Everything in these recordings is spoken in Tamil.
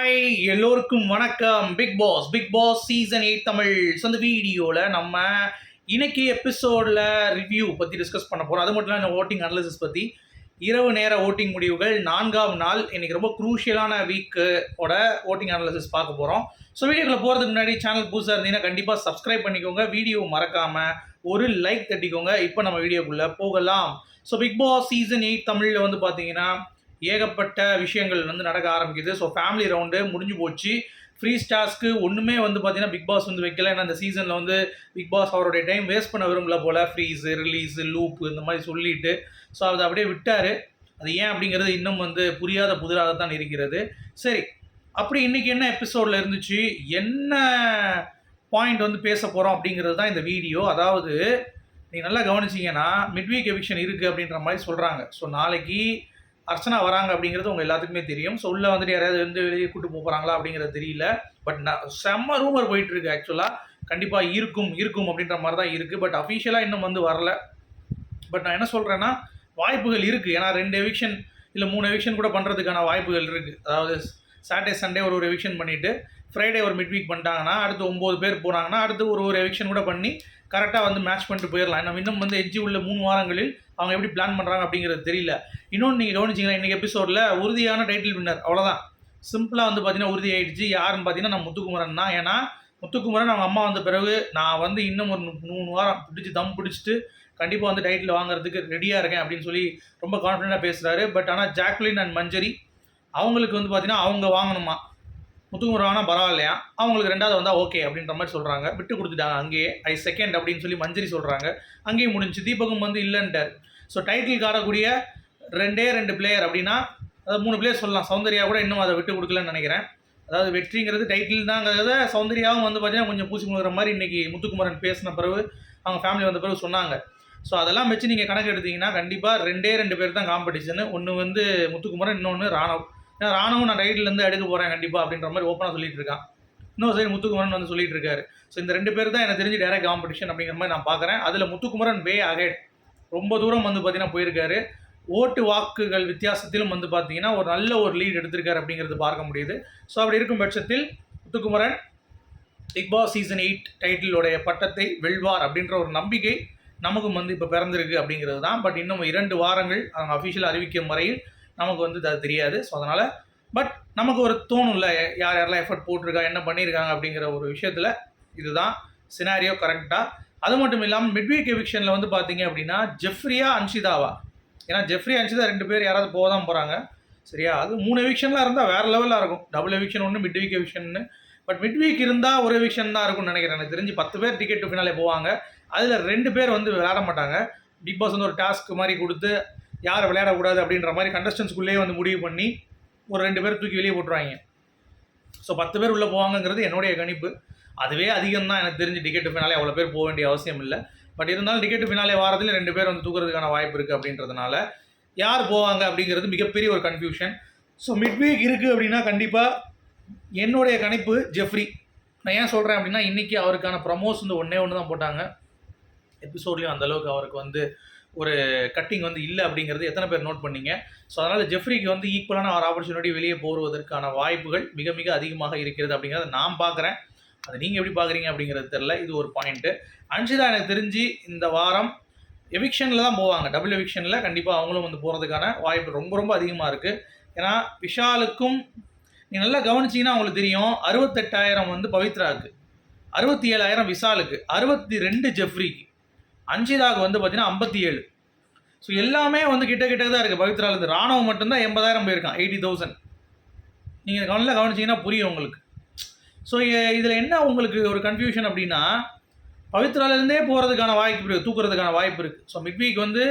ஹாய் எல்லோருக்கும் வணக்கம். Bigg Boss Bigg Boss season eight Tamils அந்த வீடியோவில் நம்ம இன்னைக்கு எபிசோடில் ரிவ்யூ பற்றி டிஸ்கஸ் பண்ண போகிறோம் அது மட்டும் இல்லாமல் ஓட்டிங் அனாலிசிஸ் பற்றி இரவு நேர ஓட்டிங் முடிவுகள் நான்காம் நாள் இன்றைக்கி ரொம்ப குரூஷியலான வீக்கோட ஓட்டிங் அனாலிசிஸ் பார்க்க போகிறோம் ஸோ வீடியோக்குள்ள போகிறதுக்கு முன்னாடி சேனல் புதுசாக இருந்தீங்கன்னா கண்டிப்பாக சப்ஸ்கிரைப் பண்ணிக்கோங்க. வீடியோ மறக்காமல் ஒரு லைக் தட்டிக்கோங்க. இப்போ நம்ம வீடியோக்குள்ளே போகலாம். So Bigg Boss season eight தமிழில் வந்து பார்த்தீங்கன்னா ஏகப்பட்ட விஷயங்கள் வந்து நடக்க ஆரம்பிக்குது. ஸோ ஃபேமிலி ரவுண்டு முடிஞ்சு போச்சு. ஃப்ரீ ஸ்டார்ஸ்க்கு ஒன்றுமே வந்து பார்த்தீங்கன்னா பிக் பாஸ் வந்து வைக்கல. ஏன்னா இந்த சீசனில் வந்து பிக் பாஸ் அவருடைய டைம் வேஸ்ட் பண்ண விரும்பல போல். ஃப்ரீஸு ரிலீஸு லூப்பு இந்த மாதிரி சொல்லிட்டு. ஸோ அதை அப்படியே விட்டார். அது ஏன் அப்படிங்கிறது இன்னும் வந்து புரியாத புதிராகத்தான் இருக்கிறது. சரி. அப்படி இன்றைக்கி என்ன எபிசோடில் இருந்துச்சு? என்ன பாயிண்ட் வந்து பேச போகிறோம் அப்படிங்கிறது தான் இந்த வீடியோ அதாவது நீங்கள் நல்லா கவனிச்சிங்கன்னா மிட்வீக் எவிக்ஷன் இருக்குது அப்படின்ற மாதிரி சொல்கிறாங்க ஸோ நாளைக்கு அர்ச்சனா வராங்க அப்படிங்கிறது உங்கள் எல்லாத்துக்குமே தெரியும். ஸோ உள்ளே வந்துட்டு யாராவது வந்து வெளியே கூட்டு போகிறாங்களா அப்படிங்கிறது தெரியல. பட் நான் செம்ம ரூமர் போயிட்டு இருக்கு ஆக்சுவலாக கண்டிப்பாக இருக்கும் இருக்கும் அப்படின்ற மாதிரி தான் இருக்குது பட் அஃபிஷியலாக இன்னும் வந்து வரல. பட் நான் என்ன சொல்கிறேன்னா வாய்ப்புகள் இருக்குது ஏன்னா ரெண்டு எவிக்ஷன் இல்லை மூணு எவிக்ஷன் கூட பண்ணுறதுக்கான வாய்ப்புகள் இருக்குது அதாவது சாட்டர்டே சண்டே ஒரு ஒரு எவிக்ஷன் பண்ணிவிட்டு ஃப்ரைடே ஒரு மிட் வீக் பண்ணிட்டாங்கன்னா அடுத்து ஒம்பது பேர் போனாங்கன்னா அடுத்து ஒரு ஒரு எவிக்ஷன் கூட பண்ணி கரெக்டாக வந்து மேட்ச் பண்ணிட்டு போயிடலாம். நம்ம இன்னும் வந்து எஜ்ஜி உள்ள மூணு வாரங்களில் அவங்க எப்படி பிளான் பண்ணுறாங்க அப்படிங்கிறது தெரியல. இன்னொன்று நீங்கள் கவனிச்சிங்கன்னா இன்றைக்கி எபிசோடில் உறுதியான டைட்டில் வின்னர் அவ்வளோதான் சிம்பிளாக வந்து பார்த்தீங்கன்னா உறுதி ஆயிடுச்சு. யாருன்னு பார்த்தீங்கன்னா நான் முத்துக்குமரன் தான். ஏன்னா முத்துக்குமரன் அவங்க அம்மா வந்த பிறகு நான் வந்து இன்னும் ஒரு மூணு வாரம் பிடிச்சி தம் பிடிச்சிட்டு கண்டிப்பாக வந்து டைட்டில் வாங்குறதுக்கு ரெடியாக இருக்கேன் அப்படின்னு சொல்லி ரொம்ப கான்ஃபிடென்ட்டாக பேசுகிறாரு பட் ஆனால் ஜாக்லின் அண்ட் மஞ்சரி அவங்களுக்கு வந்து பார்த்தீங்கன்னா அவங்க வாங்கணுமா? முத்துக்குமரன் ஆனால் பரவாயில்லையா? அவங்களுக்கு ரெண்டாவது வந்தால் ஓகே அப்படின்ற மாதிரி சொல்கிறாங்க விட்டு கொடுத்துட்டாங்க அங்கேயே. ஐ செகண்ட் அப்படின்னு சொல்லி மஞ்சரி சொல்கிறாங்க அங்கேயும் முடிஞ்சு தீபகம் வந்து இல்லைன்ட்டார். ஸோ டைட்டில் காரக்கூடிய ரெண்டே ரெண்டு பிளேயர் அப்படின்னா அதாவது மூணு பிளேயர் சொல்லலாம். சௌந்தர்யா கூட இன்னும் அதை விட்டு கொடுக்கலன்னு நினைக்கிறேன். அதாவது வெற்றிங்கிறது டைட்டில் தாங்கிறத சௌந்தர்யாவும் வந்து பார்த்தீங்கன்னா கொஞ்சம் பூசி முழுகிற மாதிரி இன்றைக்கி முத்துக்குமரன் பேசின பிறகு அவங்க ஃபேமிலி வந்த பிறகு சொன்னாங்க. ஸோ அதெல்லாம் வச்சு நீங்கள் கணக்கு எடுத்தீங்கன்னா கண்டிப்பாக ரெண்டே ரெண்டு பேர் தான் காம்படிஷனு ஒன்று வந்து முத்துக்குமரன் இன்னொன்று ராணவ். ஏன்னா ராணுவம் நான் டைட்டிலேருந்து எடுக்க போகிறேன் கண்டிப்பாக அப்படின்ற மாதிரி ஓப்பனாக சொல்லிட்டு இருக்கான். இன்னொரு சைடு முத்துக்குமரன் வந்து சொல்லிட்டு இருக்காரு. ஸோ இந்த ரெண்டு பேர் தான் எனக்கு தெரிஞ்சு டேரக்ட் காம்படிஷன் அப்படிங்கிற மாதிரி நான் பார்க்குறேன் அதில் முத்துக்குமரன் வே அகேட் ரொம்ப தூரம் வந்து பார்த்தீங்கன்னா போயிருக்காரு. ஓட்டு வாக்குகள் வித்தியாசத்திலும் வந்து பார்த்தீங்கன்னா ஒரு நல்ல ஒரு லீட் எடுத்திருக்காரு அப்படிங்கிறது பார்க்க முடியுது. ஸோ அப்படி இருக்கும் பட்சத்தில் Muthukumaran Bigg Boss season eight டைட்டிலுடைய பட்டத்தை வெல்வார் அப்படின்ற ஒரு நம்பிக்கை நமக்கும் வந்து இப்போ பிறந்திருக்கு அப்படிங்கிறது தான். பட் இன்னும் இரண்டு வாரங்கள் அவங்க அஃபிஷியல் அறிவிக்கும் வரையில் நமக்கு வந்து அது தெரியாது. ஸோ அதனால் பட் நமக்கு ஒரு தோணும்ல யார் யாரெல்லாம் எஃபர்ட் போட்டிருக்கா என்ன பண்ணியிருக்காங்க அப்படிங்கிற ஒரு விஷயத்தில் இதுதான் சினாரியோ கரெக்டாக அது மட்டும் இல்லாமல் மிட்வீக் எவிக்ஷனில் வந்து பார்த்தீங்க அப்படின்னா ஜெஃப்ரியா அன்ஷிதாவா ஏன்னா ஜெஃப்ரி அன்ஷிதா ரெண்டு பேர் யாராவது போக தான் போகிறாங்க சரியா? அது மூணு எவிக்ஷன்லாம் இருந்தால் வேறு லெவலில் இருக்கும். டபுள் எவிக்ஷன் ஒன்று மிட் வீக் எவிக்ஷன்னு பட் மிட் வீக் இருந்தால் ஒரு எவிக்ஷன் தான் இருக்கும்னு நினைக்கிறேன். எனக்கு தெரிஞ்சு பத்து பேர் டிக்கெட் டு ஃபினாலே போவாங்க. அதில் ரெண்டு பேர் வந்து விளையாட மாட்டாங்க. பிக் பாஸ் வந்து ஒரு டாஸ்க் மாதிரி கொடுத்து யார் விளையாடக்கூடாது அப்படின்ற மாதிரி கண்டஸ்டன்ஸ்குள்ளேயே வந்து முடிவு பண்ணி ஒரு ரெண்டு பேர் தூக்கி வெளியே போட்டுருவாங்க. ஸோ பத்து பேர் உள்ளே போவாங்கங்கிறது என்னுடைய கணிப்பு. அதுவே அதிகம் தான் எனக்கு தெரிஞ்சு டிக்கெட் ஃபினாலே அவ்வளோ பேர் போக வேண்டிய அவசியம் இல்லை. பட் இருந்தாலும் டிக்கெட் ஃபினாலே வாரத்தில் ரெண்டு பேர் வந்து தூக்குறதுக்கான வாய்ப்பு இருக்குது அப்படின்றதுனால யார் போவாங்க அப்படிங்கிறது மிகப்பெரிய ஒரு கன்ஃபியூஷன் ஸோ மிட் வீக் இருக்குது அப்படின்னா கண்டிப்பாக என்னுடைய கணிப்பு ஜெஃப்ரி நான் ஏன் சொல்கிறேன் அப்படின்னா இன்றைக்கி அவருக்கான ப்ரமோஸ் வந்து ஒன்றே ஒன்று தான் போட்டாங்க எபிசோட்லேயும் அந்தளவுக்கு அவருக்கு வந்து ஒரு கட்டிங் வந்து இல்லை அப்படிங்கிறது எத்தனை பேர் நோட் பண்ணீங்க. ஸோ அதனால் ஜெஃப்ரிக்கு வந்து ஈக்குவலான ஒரு ஆப்பர்ச்சுனிட்டி வெளியே போடுவதற்கான வாய்ப்புகள் மிக மிக அதிகமாக இருக்கிறது அப்படிங்கிறத நான் பார்க்குறேன். அது நீங்கள் எப்படி பார்க்குறீங்க அப்படிங்கிறது தெரில இது ஒரு பாயிண்ட்டு அன்ஷிதா எனக்கு தெரிஞ்சு இந்த வாரம் எவிக்ஷனில் தான் போவாங்க. டபுள் எவிக்ஷனில் கண்டிப்பாக அவங்களும் வந்து போகிறதுக்கான வாய்ப்பு ரொம்ப ரொம்ப அதிகமாக இருக்குது ஏன்னா விஷாலுக்கும் நீ நல்லா கவனிச்சிங்கன்னா அவங்களுக்கு தெரியும் அறுபத்தெட்டாயிரம் வந்து பவித்ராவுக்கு அறுபத்தி ஏழாயிரம் விஷாலுக்கு அறுபத்தி ரெண்டு ஜெஃப்ரிக்கு அன்ஷிதாவுக்கு வந்து பார்த்தீங்கன்னா ஐம்பத்தி ஏழு ஸோ எல்லாமே வந்து கிட்ட கிட்ட தான் இருக்குது பவித்ராலேருந்து ராணுவம் மட்டும்தான் எண்பதாயிரம் போயிருக்கான் எயிட்டி தௌசண்ட். நீங்கள் கவனில் கவனிச்சிங்கன்னா புரியும் உங்களுக்கு. ஸோ இதில் என்ன உங்களுக்கு ஒரு கன்ஃபியூஷன் அப்படின்னா பவித்ராலேருந்தே போகிறதுக்கான வாய்ப்பு இருக்குது தூக்குறதுக்கான வாய்ப்பு இருக்குது ஸோ மிட் வீக் வந்து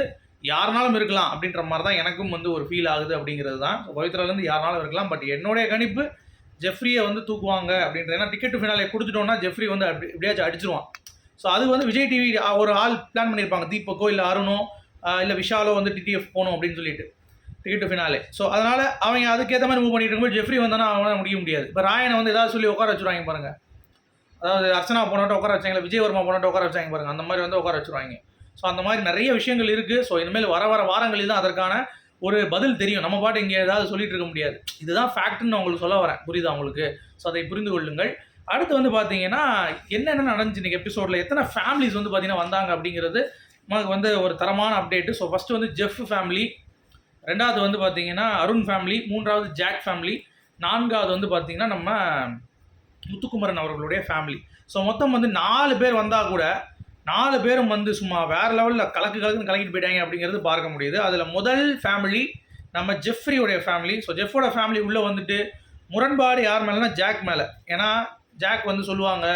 யாருனாலும் இருக்கலாம் அப்படின்ற மாதிரி தான் எனக்கும் வந்து ஒரு ஃபீல் ஆகுது அப்படிங்கிறது தான். ஸோ பவித்ராலேருந்து யாருனாலும் இருக்கலாம் பட் என்னுடைய கணிப்பு ஜெஃப்ரியை வந்து தூக்குவாங்க அப்படின்ற ஏன்னா டிக்கெட் ஃபினாலே கொடுத்துட்டோன்னா ஜெஃப்ரி வந்து அப்படி எப்படியாச்சும் அடிச்சிருவான். ஸோ அது வந்து விஜய் டிவி ஒரு ஆள் பிளான் பண்ணியிருப்பாங்க. தீபக்கோ இல்லை அருணோ இல்லை விஷாலோ வந்து டிடிஎஃப் போகணும் அப்படின்னு சொல்லிட்டு. டிக்கெட் ஃபினாலே ஸோ அதனால் அவங்க அதுக்கேற்ற மாதிரி மூவ் பண்ணிட்டு இருக்கும்போது ஜெஃப்ரி வந்தானா அவனால் முடிய முடியாது. இப்போ ராயனை வந்து ஏதாவது சொல்லி உட்கார வச்சுருவாங்க பாருங்கள் அதாவது அர்ச்சனா போனோட்ட உட்கார வச்சாங்க விஜயவர்மா போனோட்ட உட்கார வச்சாங்க பாருங்கள் அந்த மாதிரி வந்து உட்கார வச்சுருவாங்க. ஸோ அந்த மாதிரி நிறைய விஷயங்கள் இருக்குது ஸோ இனிமேல் வர வர வாரங்களில் தான் அதற்கான ஒரு பதில் தெரியும். நம்ம பாட்டு இங்கே ஏதாவது சொல்லிட்டு இருக்க முடியாது. இதுதான் ஃபேக்ட்னு நான் உங்களுக்கு சொல்ல வரேன். புரியுதா உங்களுக்கு? ஸோ அதை புரிந்து கொள்ளுங்கள். அடுத்து வந்து பார்த்தீங்கன்னா என்னென்ன நடந்துச்சு இன்றைக்கி எபிசோடில் எத்தனை ஃபேமிலிஸ் வந்து பார்த்தீங்கன்னா வந்தாங்க அப்படிங்கிறது நமக்கு வந்து ஒரு தரமான அப்டேட்டு ஸோ ஃபஸ்ட்டு வந்து ஜெஃப் ஃபேமிலி ரெண்டாவது வந்து பார்த்தீங்கன்னா அருண் ஃபேமிலி மூன்றாவது ஜாக் ஃபேமிலி நான்காவது வந்து பார்த்தீங்கன்னா நம்ம முத்துக்குமரன் அவர்களுடைய ஃபேமிலி ஸோ மொத்தம் வந்து நாலு பேர் வந்தால் கூட நாலு பேரும் வந்து சும்மா வேறு லெவலில் கலக்கு கலக்குன்னு கலக்கிட்டு போயிட்டாங்க அப்படிங்கிறது பார்க்க முடியுது. அதில் முதல் ஃபேமிலி நம்ம ஜெஃப்ரியோடைய ஃபேமிலி ஸோ ஜெஃபோட ஃபேமிலி உள்ளே வந்துட்டு முரண்பாடு யார் மேலேனா ஜாக் மேலே. ஏன்னா ஜாக் வந்து சொல்லுவாங்க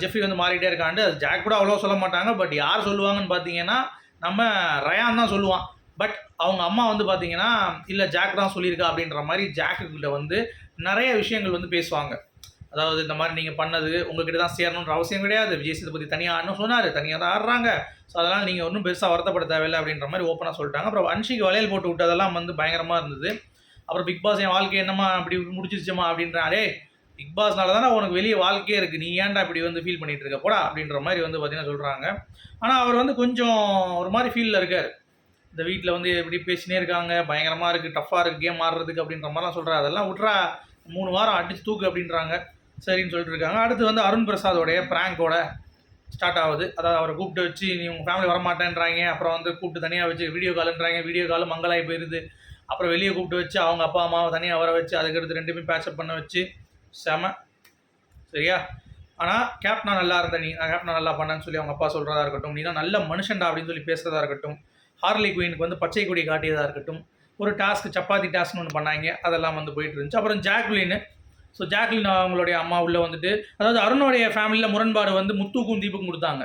ஜெஃப்ரி வந்து மாறிட்டே இருக்காண்டு அது ஜாக் கூட அவ்வளோ சொல்ல மாட்டாங்க. பட் யார் சொல்லுவாங்கன்னு பார்த்தீங்கன்னா நம்ம ரயான் தான் சொல்லுவான். பட் அவங்க அம்மா வந்து பார்த்தீங்கன்னா இல்லை ஜாக் தான் சொல்லியிருக்கா அப்படின்ற மாதிரி ஜாக்குக்கிட்ட வந்து நிறைய விஷயங்கள் வந்து பேசுவாங்க. அதாவது இந்த மாதிரி நீங்கள் பண்ணது உங்ககிட்ட தான் சேரணுன்ற அவசியம் கிடையாது. விஜய் சேதுபதி தனியாக ஆடணும் சொன்னார். தனியாக தான் ஆடுறாங்க. ஸோ அதனால் நீங்கள் ஒன்றும் பெருசாக வருத்தப்பட தேவையில்லை அப்படின்ற மாதிரி ஓப்பனாக சொல்லிட்டாங்க. அப்புறம் அன்ஷிக்கு வளையல் போட்டு விட்டதெல்லாம் வந்து பயங்கரமாக இருந்தது. அப்புறம் பிக் பாஸ் என் வாழ்க்கை என்னம்மா அப்படி முடிச்சிருச்சுமா அப்படின்றாரே பிக் பாஸ்னால தானே உனக்கு வெளியே வாழ்க்கையே இருக்குது நீ ஏன்டா இப்படி வந்து ஃபீல் பண்ணிகிட்டு இருக்க? போடா அப்படின்ற மாதிரி வந்து பார்த்தீங்கன்னா சொல்கிறாங்க ஆனால் அவர் வந்து கொஞ்சம் ஒரு மாதிரி ஃபீலில் இருக்கார். இந்த வீட்டில் வந்து எப்படி பேசினே இருக்காங்க பயங்கரமாக இருக்குது டஃப்பாக இருக்குது கேம் ஆடுறதுக்கு அப்படின்ற மாதிரிலாம் சொல்கிறாரு அதெல்லாம் விட்றா மூணு வாரம் அடிச்சு தூக்கு அப்படின்றாங்க. சரின்னு சொல்லிட்டு இருக்காங்க. அடுத்து வந்து அருண் பிரசாதோடைய ப்ராங்கோட ஸ்டார்ட் ஆகுது. அதாவது அவரை கூப்பிட்டு வச்சு நீ உங்கள் ஃபேமிலி வரமாட்டேன்றாங்க. அப்புறம் வந்து கூப்பிட்டு தனியாக வச்சு வீடியோ கால்ன்றாங்க வீடியோ கால் மங்களாகி போயிருது. அப்புறம் வெளியே கூப்பிட்டு வச்சு அவங்க அப்பா அம்மாவை தனியாக வர வச்சு அதுக்கடுத்து ரெண்டுமே பேச்சப் பண்ண வச்சு செம. சரியா? ஆனால் கேப்டனா நல்லா இருந்த நீ கேப்டனா நல்லா பண்ணேன்னு சொல்லி அவங்க அப்பா சொல்கிறதா இருக்கட்டும் நீ தான் நல்ல மனுஷன்டா அப்படின்னு சொல்லி பேசுகிறதா இருக்கட்டும் ஹார்லி குயினுக்கு வந்து பச்சை கொடி காட்டியதாக இருக்கட்டும். ஒரு டாஸ்க் சப்பாத்தி டாஸ்க்னு ஒன்று பண்ணாங்க. அதெல்லாம் வந்து போயிட்டு இருந்துச்சு. அப்புறம் ஜாக்லின் ஸோ ஜாக்லின் அவங்களுடைய அம்மா உள்ளே வந்துட்டு அதாவது அருணுடைய ஃபேமிலியில் முரண்பாடு வந்து முத்துக்கும் தீபக்கும் கொடுத்தாங்க.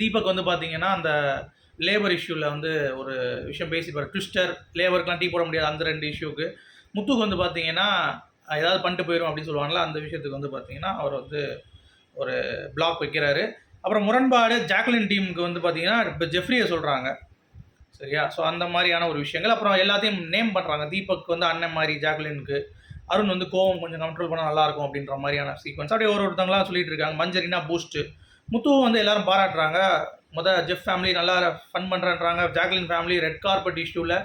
தீபக் வந்து பார்த்தீங்கன்னா அந்த லேபர் இஷ்யூவில் வந்து ஒரு விஷயம் பேசிப்பார் ட்விஸ்டர் லேபருக்குலாம் டீ போட முடியாது அந்த ரெண்டு இஷ்யூக்கு முத்துக்கு வந்து பார்த்தீங்கன்னா ஏதாவது பண்ணிட்டு போயிடும் அப்படின்னு சொல்லுவாங்களா அந்த விஷயத்துக்கு வந்து பார்த்தீங்கன்னா அவர் வந்து ஒரு பிளாக் வைக்கிறாரு. அப்புறம் முரண்பாடு ஜாக்லின் டீமுக்கு வந்து பார்த்தீங்கன்னா இப்போ ஜெஃப்ரியை சொல்கிறாங்க சரியா? ஸோ அந்த மாதிரியான ஒரு விஷயங்கள். அப்புறம் எல்லாத்தையும் நேம் பண்ணுறாங்க தீபக் வந்து அண்ணன் மாதிரி ஜாக்லினுக்கு. அருண் வந்து கோவம் கொஞ்சம் கண்ட்ரோல் பண்ணால் நல்லாயிருக்கும் அப்படின்ற மாதிரியான சீக்வன்ஸ் அப்படியே ஒரு ஒருத்தங்களாம் சொல்லிட்டு இருக்காங்க. மஞ்சரினா பூஸ்ட்டு முத்துவும் வந்து எல்லாரும் பாராட்டுறாங்க. முத ஜெஃப் ஃபேமிலி நல்லா ஃபன் பண்ணுறேன்றாங்க ஜாக்லின் ஃபேமிலி ரெட் கார்பெட் இஷ்யூவில்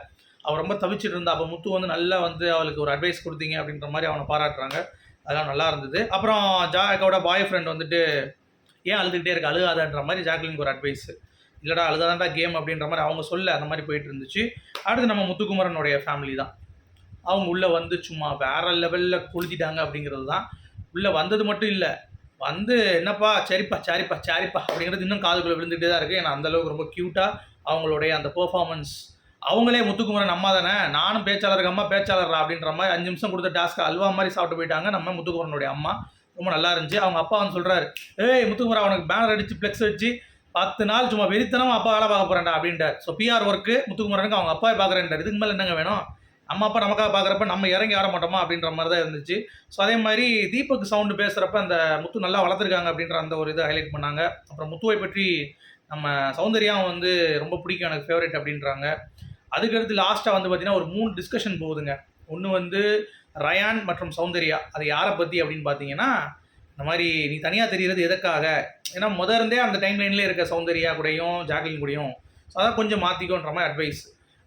அவள் ரொம்ப தவிச்சிட்டு இருந்தா. அப்போ முத்து வந்து நல்லா வந்து அவளுக்கு ஒரு அட்வைஸ் கொடுத்தீங்க அப்படின்ற மாதிரி அவனை பாராட்டுறாங்க. அதெல்லாம் நல்லா இருந்தது. அப்புறம் ஜாக்கோட பாய் ஃப்ரெண்ட் வந்துட்டு ஏன் அழுதுகிட்டே இருக்கு? அழுகாதன்ற மாதிரி ஜாக்லினுக்கு ஒரு அட்வைஸ் இல்லைடா அழுதாதான்டா கேம் அப்படின்ற மாதிரி அவங்க சொல்ல அந்த மாதிரி போயிட்டு இருந்துச்சு. அடுத்து நம்ம முத்துக்குமரனுடைய ஃபேமிலி தான். அவங்க உள்ளே வந்து சும்மா வேற லெவலில் கொளுத்திட்டாங்க அப்படிங்கிறது தான். உள்ளே வந்தது மட்டும் இல்லை. வந்து என்னப்பா சரிப்பா சாரிப்பா சாரிப்பா அப்படிங்கிறது இன்னும் காதுக்குள்ளே விழுந்துகிட்டே தான் இருக்குது ஏன்னா அந்தளவுக்கு ரொம்ப க்யூட்டாக அவங்களுடைய அந்த பெர்ஃபார்மன்ஸ் அவங்களே முத்துக்குமரன் அம்மா தானே? நானும் பேச்சாளருக்கு அம்மா பேச்சாளரா அப்படின்ற மாதிரி அஞ்சு நிமிஷம் கொடுத்த டாஸ்க்கு அல்வா மாதிரி சாப்பிட்டு போயிட்டாங்க நம்ம முத்துக்குமரனுடைய அம்மா. ரொம்ப நல்லா இருந்துச்சு. அவங்க அப்பா வந்து சொல்கிறாரு ஏய் முத்துக்குமரா அவனுக்கு பேனர் அடித்து ஃப்ளெக்ஸ் வச்சு பத்து நாள் சும்மா வெறித்தனமாக அப்பா வேலை பார்க்க போகிறேன்டா அப்படின்றார். ஸோ பிஆர் ஒர்க்கு முத்துக்குமரனுக்கு அவங்க அப்பாவை பார்க்குறேன்டார் இதுக்கு மேலே என்னங்க வேணும்? நம்ம அப்பா நமக்காக பார்க்குறப்ப நம்ம இறங்கி ஆட மாட்டோமா அப்படின்ற மாதிரி தான் இருந்துச்சு. ஸோ அதே மாதிரி தீபக் சவுண்டு பேசுகிறப்ப அந்த முத்து நல்லா வளர்த்துருக்காங்க அப்படின்ற அந்த ஒரு இதை ஹைலைட் பண்ணாங்க. அப்புறம் முத்துவை பற்றி நம்ம சௌந்தர்யாவும் வந்து ரொம்ப பிடிக்கும் எனக்கு ஃபேவரட் அப்படின்றாங்க. அதுக்கடுத்து லாஸ்ட்டாக வந்து பார்த்திங்கன்னா ஒரு மூணு டிஸ்கஷன் போகுதுங்க. ஒன்று வந்து ரயான் மற்றும் சௌந்தர்யா அது யாரை பற்றி அப்படின்னு பார்த்தீங்கன்னா இந்த மாதிரி நீ தனியாக தெரிகிறது எதற்காக? ஏன்னா முத இருந்தே அந்த டைம் லைன்லேயே இருக்க சௌந்தர்யா கூடயும் ஜாக்லின் கூடயும். ஸோ அதான் கொஞ்சம் மாற்றிக்கோன்ற மாதிரி அட்வைஸ்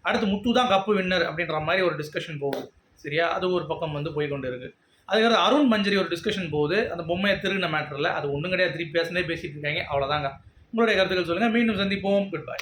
அடுத்து முத்து தான் கப்பு வின்னர் அப்படின்ற மாதிரி ஒரு டிஸ்கஷன் போகுது. சரியா? அது ஒரு பக்கம் வந்து போய் கொண்டு இருக்கு. அதுக்கடுத்து அருண் மஞ்சரி ஒரு டிஸ்கஷன் போகுது. அந்த பொம்மையை திருகின மேட்டரில் அது ஒன்றும் கிடையாது. திருப்பி பேசுனே பேசிகிட்டு இருக்காங்க. அவ்வளோதாங்க உங்களுடைய கருத்துக்கள் சொல்லுங்கள் மீண்டும் சந்திப்போம். Good bye